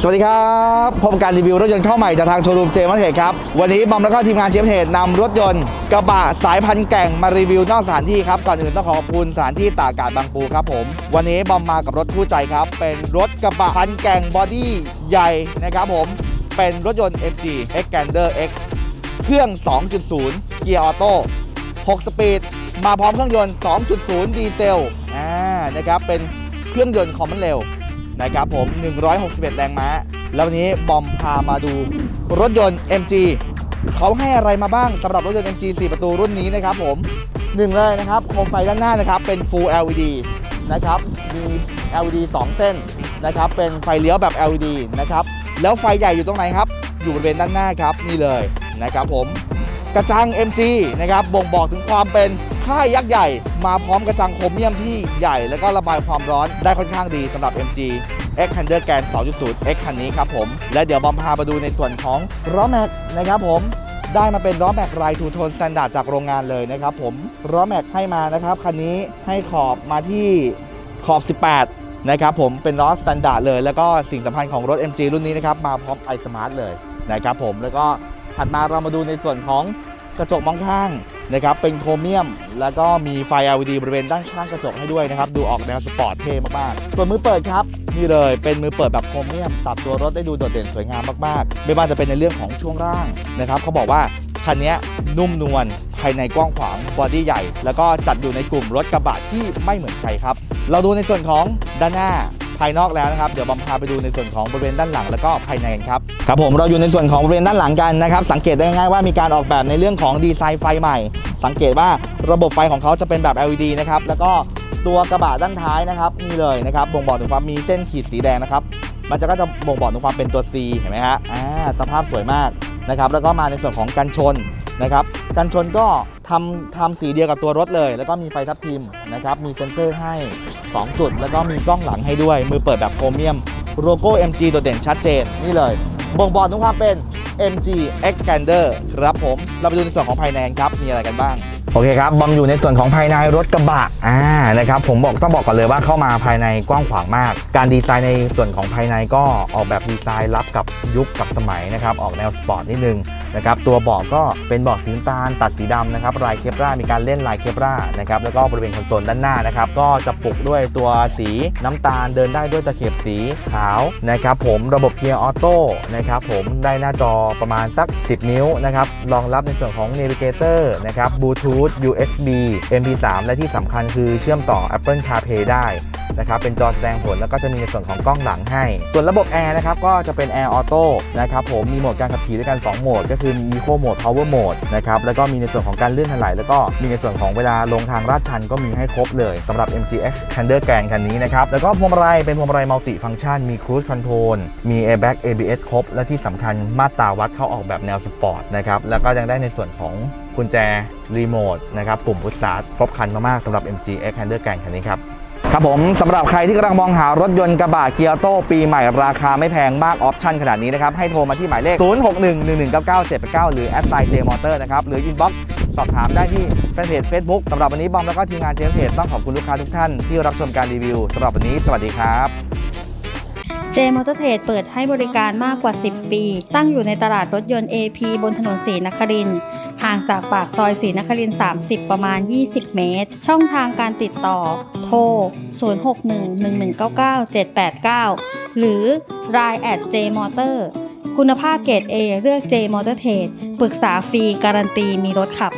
สวัสดีครับพบการรีวิวรถยนต์เข้าใหม่จากทางโชว์รูมเจมส์เทคครับ วันนี้บอมแล้วก็ทีมงานเจมส์เทนำรถยนต์กระบะสายพันธุ์แก่งมารีวิวนอกสถานที่ครับ ก่อนอื่นต้องขอขอบคุณสถานที่ตากอากาศบางปูครับผม วันนี้บอมมากับรถคู่ใจครับ เป็นรถกระบะพันธุ์แก่งบอดี้ใหญ่นะครับผม เป็นรถยนต์ MG X Gander X เครื่อง 2.0 เกียร์ออโต้6สปีด มาพร้อมเครื่องยนต์ 2.0 ดีเซล อ่า นะครับ เป็นเครื่องยนต์คอมมอนเร็ว นะครับผม 161 แรงม้า แล้ววันนี้บอมพามาดูรถยนต์ MG เขาให้อะไรมาบ้างสำหรับรถยนต์ MG 4 ประตูรุ่นนี้นะครับผมหนึ่งเลยนะครับโคมไฟด้านหน้านะครับเป็น Full LED นะครับมี LED 2 เส้นนะครับเป็นไฟเลี้ยวแบบ LED นะครับแล้วไฟใหญ่อยู่ตรงไหนครับ อยู่บริเวณด้านหน้าครับนี่เลยนะครับผมกระจัง MG นะครับบ่งบอกถึงความเป็น ค่ายยักษ์ใหญ่ มาพร้อมกระจังโครเมียมที่ใหญ่ แล้วก็ระบายความร้อนได้ค่อนข้างดีสำหรับ MG X Thunder Gan 2.0 X คันนี้ครับผม และเดี๋ยวบอมพามาดูในส่วนของล้อแม็กนะครับผมได้มาเป็นล้อแม็กไรทูโทนสแตนดาร์ดจากโรงงานเลยนะครับผมล้อแม็กให้มานะครับคันนี้ให้ขอบมาที่ขอบ 18 นะครับผมเป็นล้อสแตนดาร์ดเลย แล้วก็สิ่งสำคัญของรถ MG รุ่นนี้นะครับมาพร้อม iSmart เลยนะครับผมแล้วก็ถัดมาเรามาดูในส่วนของ กระจกมองข้างนะครับเป็นโครเมียม แล้วก็มีไฟ LED บริเวณด้านข้างกระจกให้ด้วยนะครับ ดูออกแนวสปอร์ตเท่มากๆส่วนมือเปิดครับนี่เลยเป็นมือเปิดแบบโครเมียมตัดตัวรถได้ดูโดดเด่นสวยงามมากๆ ไม่ว่าจะเป็นในเรื่องของช่วงล่างนะครับเขาบอกว่าคันนี้นุ่มนวลภายในกว้างขวางบอดี้ใหญ่ แล้วก็จัดอยู่ในกลุ่มรถกระบะที่ไม่เหมือนใครครับ เราดูในส่วนของด้านหน้า ภายนอกแล้วนะครับเดี๋ยวบอมพาไปดูในส่วนของบริเวณด้านหลังแล้วก็ภายในกันครับครับผมเราอยู่ในส่วนของบริเวณด้านหลังกันนะครับ สังเกตได้ง่ายว่ามีการออกแบบในเรื่องของดีไซน์ไฟใหม่ สังเกตว่าระบบไฟของเขาจะเป็นแบบ LED นะครับแล้วก็ตัวกระบะด้านท้ายนะครับนี่เลยนะครับบ่งบอกถึงความมีเส้นขีดสีแดงนะครับมันจะก็จะบ่งบอกถึงความเป็นตัว C เห็นไหมฮะอ่าสภาพสวยมากนะครับแล้วก็มาในส่วนของกันชน นะครับกันชนก็ทำทำสีเดียวกับตัวรถเลย แล้วก็มีไฟทับทิมนะครับมีเซ็นเซอร์ให้ 2 จุด แล้วก็มีกล้องหลังให้ด้วย มือเปิดแบบโครเมียมโลโก้ MG โดดเด่นชัดเจนนี่เลยบ่งบอกถึงความเป็น MG X Gander ครับผม เราไปดูในส่วนของภายในครับ มีอะไรกันบ้าง โอเคครับบอมอยู่ในส่วนของภายในรถกระบะอ่านะครับผมบอกต้องบอกก่อนเลยว่าเข้ามาภายในกว้างขวางมาก การดีไซน์ในส่วนของภายในก็ออกแบบดีไซน์รับกับยุคกับสมัยนะครับออกแนวสปอร์ตนิดนึงนะครับตัวเบาะก็เป็นเบาะสีน้ำตาลตัดสีดำนะครับลายเคปรามีการเล่นลายเคปรานะครับแล้วก็บริเวณคอนโซลด้านหน้านะครับก็จะปลุกด้วยตัวสีน้ำตาลเดินได้ด้วยตะเข็บสีขาวนะครับผมระบบเกียร์ออโต้นะครับผมได้หน้าจอประมาณสัก 10 นิ้วนะครับรองรับในส่วนของ Navigator นะครับบลูทู Bluetooth USB MP3 และที่สำคัญคือเชื่อมต่อ Apple CarPlay ได้ นะครับเป็นจอแสดงผลแล้วก็จะมีในส่วนของกล้องหลังให้ ส่วนระบบแอร์นะครับก็จะเป็น Air Auto นะครับผมมีโหมดการขับขี่ด้วยกัน 2 โหมด ก็คือมี Eco Mode Power Mode นะครับแล้วก็มีในส่วนของการเลื่อนถลายแล้วก็มีในส่วนของเวลาลงทางลาดชันก็มีให้ครบเลยสำหรับ MGX Thunder Grand คันนี้นะครับแล้วก็พวงมาลัยเป็นพวงมาลัยมัลติฟัง c t ชันมี Cruise Control มี Airbag ABS ครบ และที่สำคัญมาตราวัดเขาออกแบบแนวสปอร์ตนะครับแล้วก็ยังได้ในส่วนของกุญแจรีโมทนะครับปุ่มพุชสตาร์ทครบคันมากๆสำหรับ MGX Thunder Grand คันนี้ครับ ครับผมสำหรับใครที่กำลังมองหารถยนต์กระบะเกียร์โต้ปีใหม่ราคาไม่แพงมากออปชั่นขนาดนี้นะครับ ให้โทรมาที่หมายเลข 0611199789 หรือแอดไซน์เจมอเตอร์นะครับ หรืออินบ็อกซ์สอบถามได้ที่แฟนเพจ Facebook สำหรับวันนี้บอมแล้วก็ทีมงานเจมเพจต้องขอบคุณลูกค้าทุกท่านที่รับชมการรีวิวสำหรับวันนี้ สวัสดีครับ เจมอเตอร์เทรดเปิดให้บริการมากกว่า 10 ปี ตั้งอยู่ในตลาดรถยนต์ AP บนถนนศรีนครินห่างจากปากซอยศรีนครินทร30 ประมาณ 20 เมตร ช่องทางการติดต่อ โทร 0611199789 หรือ Line at jmotor คุณภาพเกรด A เลือก J Motor Trade ปรึกษาฟรีการันตีมีรถขับ